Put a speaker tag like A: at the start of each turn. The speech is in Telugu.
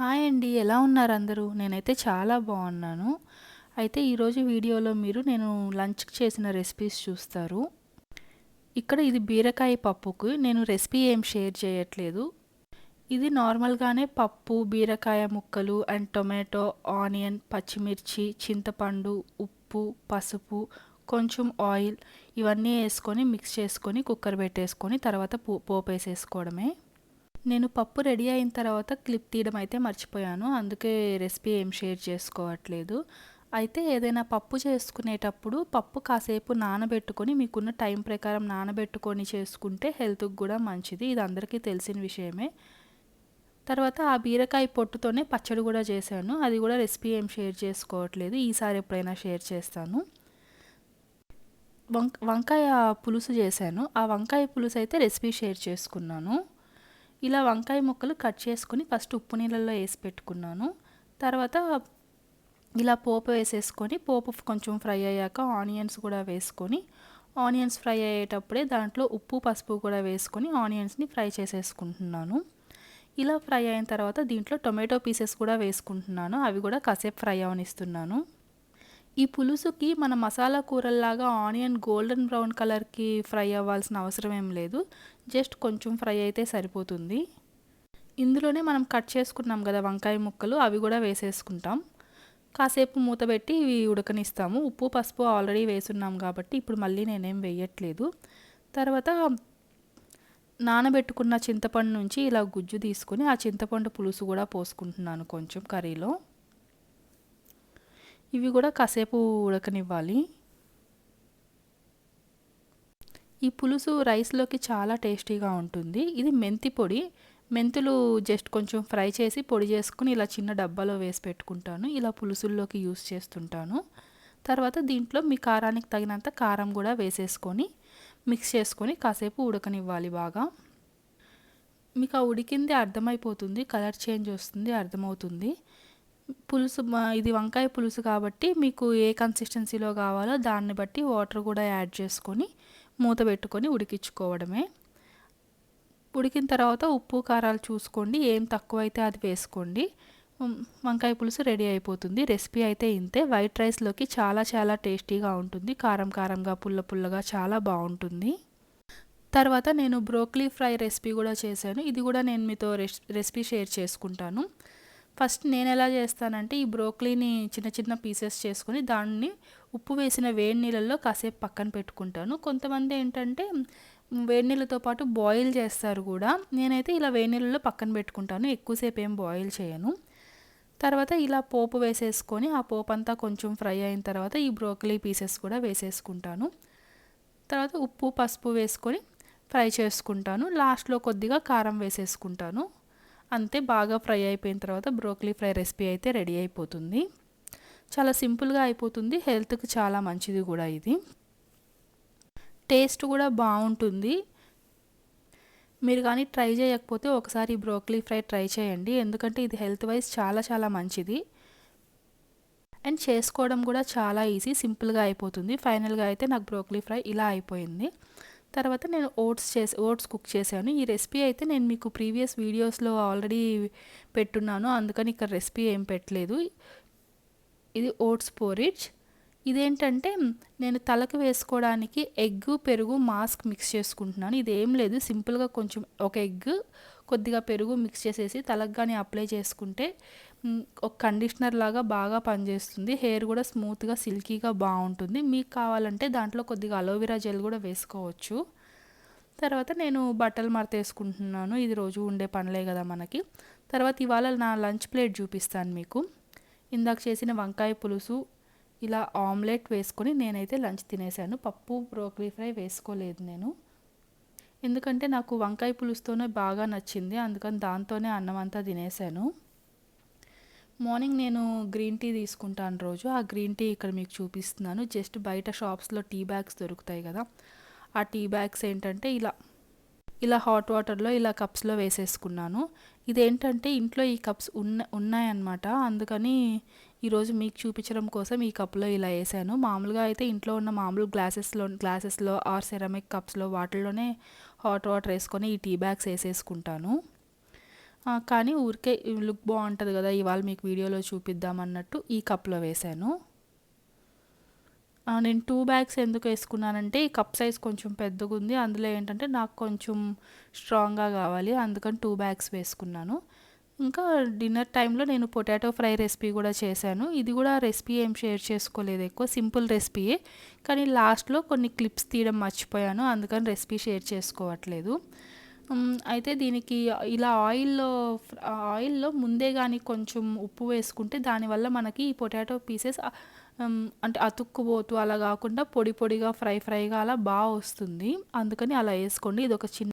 A: హాయ్ అండి ఎలా ఉన్నారు అందరూ? నేనైతే చాలా బాగున్నాను. అయితే ఈరోజు వీడియోలో మీరు నేను లంచ్కి చేసిన రెసిపీస్ చూస్తారు. ఇక్కడ ఇది బీరకాయ పప్పుకు నేను రెసిపీ ఏం షేర్ చేయట్లేదు. ఇది నార్మల్గానే పప్పు బీరకాయ ముక్కలు అండ్ టొమాటో ఆనియన్ పచ్చిమిర్చి చింతపండు ఉప్పు పసుపు కొంచెం ఆయిల్ ఇవన్నీ వేసుకొని మిక్స్ చేసుకొని కుక్కర్ పెట్టేసుకొని తర్వాత పో పోపు వేసేసుకోవడమే నేను పప్పు రెడీ అయిన తర్వాత క్లిప్ తీయడం అయితే మర్చిపోయాను. అందుకే రెసిపీ ఏం షేర్ చేసుకోవట్లేదు. అయితే ఏదైనా పప్పు చేసుకునేటప్పుడు పప్పు కాసేపు నానబెట్టుకొని మీకున్న టైం ప్రకారం నానబెట్టుకొని చేసుకుంటే హెల్త్కి కూడా మంచిది. ఇది అందరికీ తెలిసిన విషయమే. తర్వాత ఆ బీరకాయ పొట్టుతోనే పచ్చడి కూడా చేశాను. అది కూడా రెసిపీ ఏం షేర్ చేసుకోవట్లేదు. ఈసారి ఎప్పుడైనా షేర్ చేస్తాను. వంక వంకాయ పులుసు చేశాను. ఆ వంకాయ పులుసు అయితే రెసిపీ షేర్ చేసుకున్నాను. ఇలా వంకాయ ముక్కలు కట్ చేసుకుని ఫస్ట్ ఉప్పు నీళ్ళల్లో వేసి పెట్టుకున్నాను. తర్వాత ఇలా పోపు వేసేసుకొని పోపు కొంచెం ఫ్రై అయ్యాక ఆనియన్స్ కూడా వేసుకొని ఆనియన్స్ ఫ్రై అయ్యేటప్పుడే దాంట్లో ఉప్పు పసుపు కూడా వేసుకొని ఆనియన్స్ని ఫ్రై చేసేసుకుంటున్నాను. ఇలా ఫ్రై అయిన తర్వాత దీంట్లో టొమాటో పీసెస్ కూడా వేసుకుంటున్నాను. అవి కూడా కాసేపు ఫ్రై అవనిస్తున్నాను. ఈ పులుసుకి మన మసాలా కూరల్లాగా ఆనియన్ గోల్డెన్ బ్రౌన్ కలర్కి ఫ్రై అవ్వాల్సిన అవసరం ఏం లేదు. జస్ట్ కొంచెం ఫ్రై అయితే సరిపోతుంది. ఇందులోనే మనం కట్ చేసుకున్నాం కదా వంకాయ ముక్కలు అవి కూడా వేసేసుకుంటాం. కాసేపు మూత పెట్టి ఇవి ఉడకనిస్తాము. ఉప్పు పసుపు ఆల్రెడీ వేసున్నాం కాబట్టి ఇప్పుడు మళ్ళీ నేనేం వేయట్లేదు. తర్వాత నానబెట్టుకున్న చింతపండు నుంచి ఇలా గుజ్జు తీసుకుని ఆ చింతపండు పులుసు కూడా పోసుకుంటున్నాను కొంచెం కర్రీలో. ఇవి కూడా కాసేపు ఉడకనివ్వాలి. ఈ పులుసు రైస్లోకి చాలా టేస్టీగా ఉంటుంది. ఇది మెంతి పొడి. మెంతులు జస్ట్ కొంచెం ఫ్రై చేసి పొడి చేసుకుని ఇలా చిన్న డబ్బాలో వేసి పెట్టుకుంటాను. ఇలా పులుసుల్లోకి యూస్ చేస్తుంటాను. తర్వాత దీంట్లో మీ కారానికి తగినంత కారం కూడా వేసేసుకొని మిక్స్ చేసుకొని కాసేపు ఉడకనివ్వాలి బాగా. మీకు ఆ ఉడికింది అర్థమైపోతుంది. కలర్ చేంజ్ వస్తుంది అర్థమవుతుంది. పులుసు ఇది వంకాయ పులుసు కాబట్టి మీకు ఏ కన్సిస్టెన్సీలో కావాలో దాన్ని బట్టి వాటర్ కూడా యాడ్ చేసుకొని మూత పెట్టుకొని ఉడికించుకోవడమే. ఉడికిన తర్వాత ఉప్పు కారాలు చూసుకోండి. ఏం తక్కువైతే అది వేసుకోండి. వంకాయ పులుసు రెడీ అయిపోతుంది. రెసిపీ అయితే ఇంతే. వైట్ రైస్లోకి చాలా చాలా టేస్టీగా ఉంటుంది. కారం కారంగా పుల్ల పుల్లగా చాలా బాగుంటుంది. తర్వాత నేను బ్రోక్లీ ఫ్రై రెసిపీ కూడా చేశాను. ఇది కూడా నేను మీతో రెసిపీ షేర్ చేసుకుంటాను. ఫస్ట్ నేను ఎలా చేస్తానంటే ఈ బ్రోక్లీని చిన్న చిన్న పీసెస్ చేసుకొని దాన్ని ఉప్పు వేసిన వేడి నీళ్ళల్లో కాసేపు పక్కన పెట్టుకుంటాను. కొంతమంది ఏంటంటే వేడి నీళ్ళతో పాటు బాయిల్ చేస్తారు కూడా. నేనైతే ఇలా వేడి నీళ్ళలో పక్కన పెట్టుకుంటాను. ఎక్కువసేపు ఏం బాయిల్ చేయను. తర్వాత ఇలా పోపు వేసేసుకొని ఆ పోపు అంతా కొంచెం ఫ్రై అయిన తర్వాత ఈ బ్రోకలీ పీసెస్ కూడా వేసేసుకుంటాను. తర్వాత ఉప్పు పసుపు వేసుకొని ఫ్రై చేసుకుంటాను. లాస్ట్లో కొద్దిగా కారం వేసేసుకుంటాను. అంతే బాగా ఫ్రై అయిపోయిన తర్వాత బ్రోకలీ ఫ్రై రెసిపీ అయితే రెడీ అయిపోతుంది. చాలా సింపుల్గా అయిపోతుంది. హెల్త్కి చాలా మంచిది కూడా ఇది. టేస్ట్ కూడా బాగుంటుంది. మీరు కానీ ట్రై చేయకపోతే ఒకసారి బ్రోకలీ ఫ్రై ట్రై చేయండి. ఎందుకంటే ఇది హెల్త్ వైజ్ చాలా చాలా మంచిది. అండ్ చేసుకోవడం కూడా చాలా ఈజీ సింపుల్గా అయిపోతుంది. ఫైనల్గా అయితే నాకు బ్రోకలీ ఫ్రై ఇలా అయిపోయింది. తర్వాత నేను ఓట్స్ చేసి ఓట్స్ కుక్ చేశాను. ఈ రెసిపీ అయితే నేను మీకు ప్రీవియస్ వీడియోస్లో ఆల్రెడీ పెట్టున్నాను. అందుకని ఇక్కడ రెసిపీ ఏం పెట్టలేదు. ఇది ఓట్స్ పోరిడ్జ్. ఇదేంటంటే నేను తలకు వేసుకోవడానికి ఎగ్ పెరుగు మాస్క్ మిక్స్ చేసుకుంటున్నాను. ఇది ఏం లేదు. సింపుల్గా కొంచెం ఒక ఎగ్ కొద్దిగా పెరుగు మిక్స్ చేసేసి తలకు కానీ అప్లై చేసుకుంటే ఒక కండిషనర్ లాగా బాగా పనిచేస్తుంది. హెయిర్ కూడా స్మూత్గా సిల్కీగా బాగుంటుంది. మీకు కావాలంటే దాంట్లో కొద్దిగా అలోవెరా జెల్ కూడా వేసుకోవచ్చు. తర్వాత నేను బట్టలు మడత వేసుకుంటున్నాను ఇది రోజు ఉండే పనులే కదా మనకి. తర్వాత ఇవాళ నా లంచ్ ప్లేట్ చూపిస్తాను మీకు. ఇందాక చేసిన వంకాయ పులుసు ఇలా ఆమ్లెట్ వేసుకొని నేనైతే లంచ్ తినేసాను. పప్పు బ్రోకలీ ఫ్రై వేసుకోలేదు నేను. ఎందుకంటే నాకు వంకాయ పులుసుతోనే బాగా నచ్చింది అందుకని దాంతోనే అన్నం అంతా తినేసాను. మార్నింగ్ నేను గ్రీన్ టీ తీసుకుంటాను రోజు. ఆ గ్రీన్ టీ ఇక్కడ మీకు చూపిస్తున్నాను. జస్ట్ బయట షాప్స్లో టీ బ్యాగ్స్ దొరుకుతాయి కదా. ఆ టీ బ్యాగ్స్ ఏంటంటే ఇలా ఇలా హాట్ వాటర్లో ఇలా కప్స్లో వేసేసుకున్నాను. ఇదేంటంటే ఇంట్లో ఈ కప్స్ ఉన్న ఉన్నాయన్నమాట. అందుకని ఈరోజు మీకు చూపించడం కోసం ఈ కప్లో ఇలా వేసాను. మామూలుగా అయితే ఇంట్లో ఉన్న మామూలు గ్లాసెస్లో గ్లాసెస్లో ఆర్ సెరమిక్ కప్స్లో వాటిల్లోనే హాట్ వాటర్ వేసుకొని ఈ టీ బ్యాగ్స్ వేసేసుకుంటాను. కానీ ఊరికే లుక్ బాగుంటుంది కదా ఇవాళ మీకు వీడియోలో చూపిద్దాం అన్నట్టు ఈ కప్లో వేసాను నేను టూ బ్యాగ్స్ ఎందుకు వేసుకున్నానంటే ఈ కప్ సైజ్ కొంచెం పెద్దగా ఉంది అందులో ఏంటంటే నాకు కొంచెం స్ట్రాంగ్గా కావాలి అందుకని టూ బ్యాగ్స్ వేసుకున్నాను. ఇంకా డిన్నర్ టైంలో నేను పొటాటో ఫ్రై రెసిపీ కూడా చేశాను. ఇది కూడా రెసిపీ ఏం షేర్ చేసుకోలేదు ఎక్కువ సింపుల్ రెసిపీయే కానీ లాస్ట్లో కొన్ని క్లిప్స్ తీయడం మర్చిపోయాను అందుకని రెసిపీ షేర్ చేసుకోవట్లేదు. అయితే దీనికి ఇలా ఆయిల్లో ఆయిల్లో ముందే కానీ కొంచెం ఉప్పు వేసుకుంటే దానివల్ల మనకి ఈ పొటాటో పీసెస్ అంటే అతుక్కుపోతూ అలా కాకుండా పొడి పొడిగా ఫ్రై ఫ్రైగా అలా బాగా వస్తుంది. అందుకని అలా వేసుకోండి. ఇది ఒక చిన్న